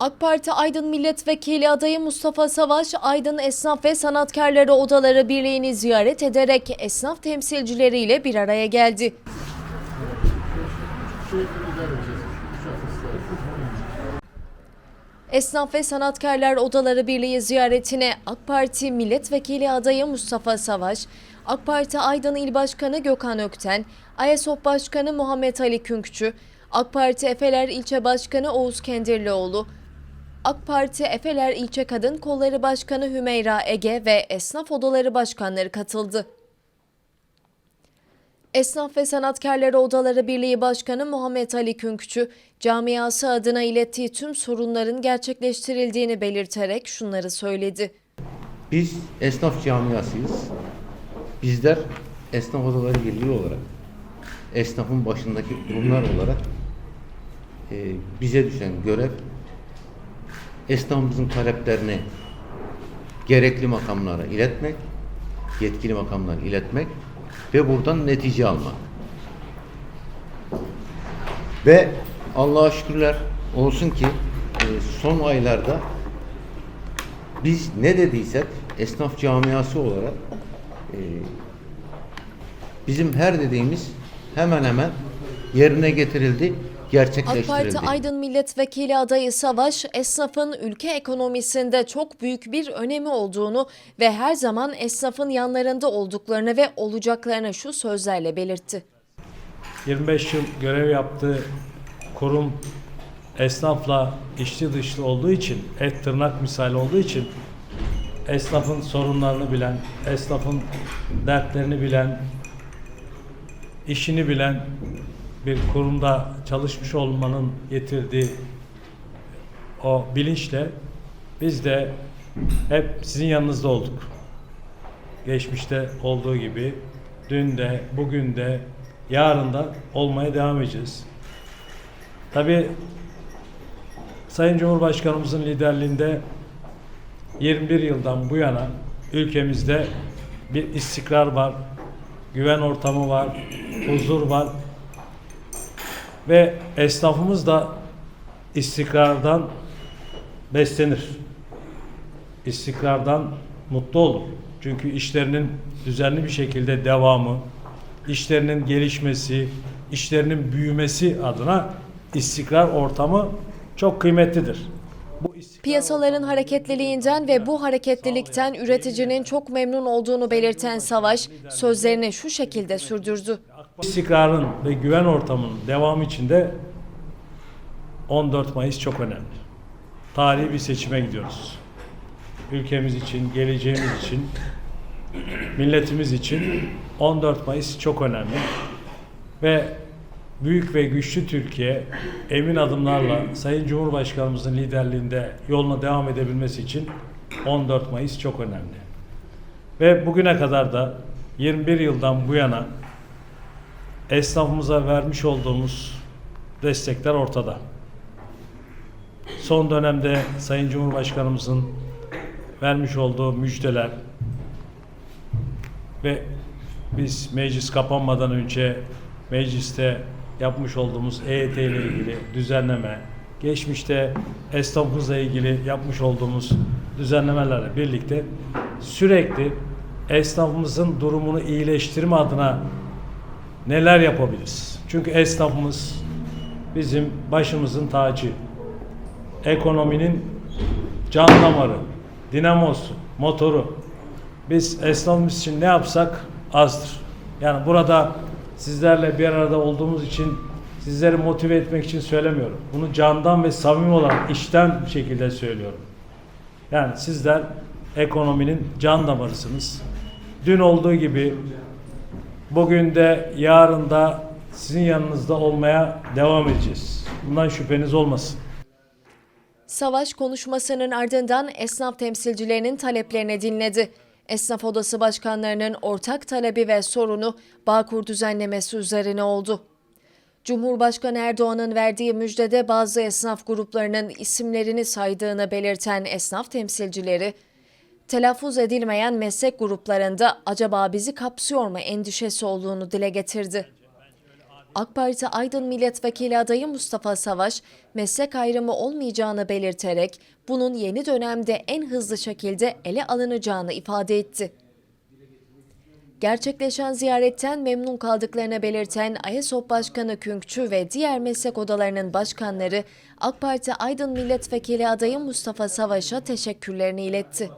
AK Parti Aydın Milletvekili adayı Mustafa Savaş, Aydın Esnaf ve Sanatkarları Odaları Birliği'ni ziyaret ederek esnaf temsilcileriyle bir araya geldi. Esnaf ve Sanatkarlar Odaları Birliği ziyaretine AK Parti Milletvekili adayı Mustafa Savaş, AK Parti Aydın İl Başkanı Gökhan Ökten, AYSOP Başkanı Muhammed Ali Künkçü, AK Parti Efeler İlçe Başkanı Oğuz Kendirlioğlu, AK Parti Efeler İlçe Kadın Kolları Başkanı Hümeyra Ege ve Esnaf Odaları Başkanları katıldı. Esnaf ve Sanatkarları Odaları Birliği Başkanı Muhammed Ali Künkçü, camiası adına ilettiği tüm sorunların gerçekleştirildiğini belirterek şunları söyledi. Biz esnaf camiasıyız. Bizler esnaf odaları birliği olarak, esnafın başındaki kurumlar olarak e, bize düşen görev esnafımızın taleplerini gerekli makamlara iletmek, yetkili makamlara iletmek ve buradan netice almak. Ve Allah'a şükürler olsun ki e, son aylarda biz ne dediysek esnaf camiası olarak e, bizim her dediğimiz hemen hemen yerine getirildi, AK gerçekleştirildi. Parti Aydın Milletvekili adayı Savaş, esnafın ülke ekonomisinde çok büyük bir önemi olduğunu ve her zaman esnafın yanlarında olduklarını ve olacaklarını şu sözlerle belirtti. 25 yıl görev yaptığı kurum esnafla içli dışlı olduğu için, et tırnak misali olduğu için esnafın sorunlarını bilen, esnafın dertlerini bilen, işini bilen bir kurumda çalışmış olmanın getirdiği o bilinçle biz de hep sizin yanınızda olduk. Geçmişte olduğu gibi dün de, bugün de, yarın da olmaya devam edeceğiz. Tabii Sayın Cumhurbaşkanımızın liderliğinde 21 yıldan bu yana ülkemizde bir istikrar var, güven ortamı var, huzur var ve esnafımız da istikrardan beslenir. İstikrardan mutlu olur. Çünkü işlerinin düzenli bir şekilde devamı, işlerinin gelişmesi, işlerinin büyümesi adına istikrar ortamı çok kıymetlidir. Piyasaların hareketliliğinden ve bu hareketlilikten üreticinin çok memnun olduğunu belirten Savaş, sözlerini şu şekilde sürdürdü. İstikrarın ve güven ortamının devamı içinde 14 Mayıs çok önemli. Tarihi bir seçime gidiyoruz. Ülkemiz için, geleceğimiz için, milletimiz için 14 Mayıs çok önemli. Ve büyük ve güçlü Türkiye emin adımlarla Sayın Cumhurbaşkanımızın liderliğinde yoluna devam edebilmesi için 14 Mayıs çok önemli. Ve bugüne kadar da 21 yıldan bu yana esnafımıza vermiş olduğumuz destekler ortada. Son dönemde Sayın Cumhurbaşkanımızın vermiş olduğu müjdeler ve biz meclis kapanmadan önce mecliste yapmış olduğumuz EYT ile ilgili düzenleme, geçmişte esnafımızla ilgili yapmış olduğumuz düzenlemelerle birlikte sürekli esnafımızın durumunu iyileştirme adına neler yapabiliriz? Çünkü esnafımız bizim başımızın tacı. Ekonominin can damarı, dinamosu, motoru. Biz esnafımız için ne yapsak azdır. Yani burada sizlerle bir arada olduğumuz için sizleri motive etmek için söylemiyorum. Bunu candan ve samimi olarak içten bir şekilde söylüyorum. Yani sizler ekonominin can damarısınız. Dün olduğu gibi Bugün de yarın da sizin yanınızda olmaya devam edeceğiz. Bundan şüpheniz olmasın. Savaş konuşmasının ardından esnaf temsilcilerinin taleplerini dinledi. Esnaf Odası başkanlarının ortak talebi ve sorunu Bağkur düzenlemesi üzerine oldu. Cumhurbaşkanı Erdoğan'ın verdiği müjdede bazı esnaf gruplarının isimlerini saydığını belirten esnaf temsilcileri, telaffuz edilmeyen meslek gruplarında acaba bizi kapsıyor mu endişesi olduğunu dile getirdi. AK Parti Aydın Milletvekili adayı Mustafa Savaş, meslek ayrımı olmayacağını belirterek bunun yeni dönemde en hızlı şekilde ele alınacağını ifade etti. Gerçekleşen ziyaretten memnun kaldıklarını belirten AYESOP Başkanı Künkçü ve diğer meslek odalarının başkanları AK Parti Aydın Milletvekili adayı Mustafa Savaş'a teşekkürlerini iletti.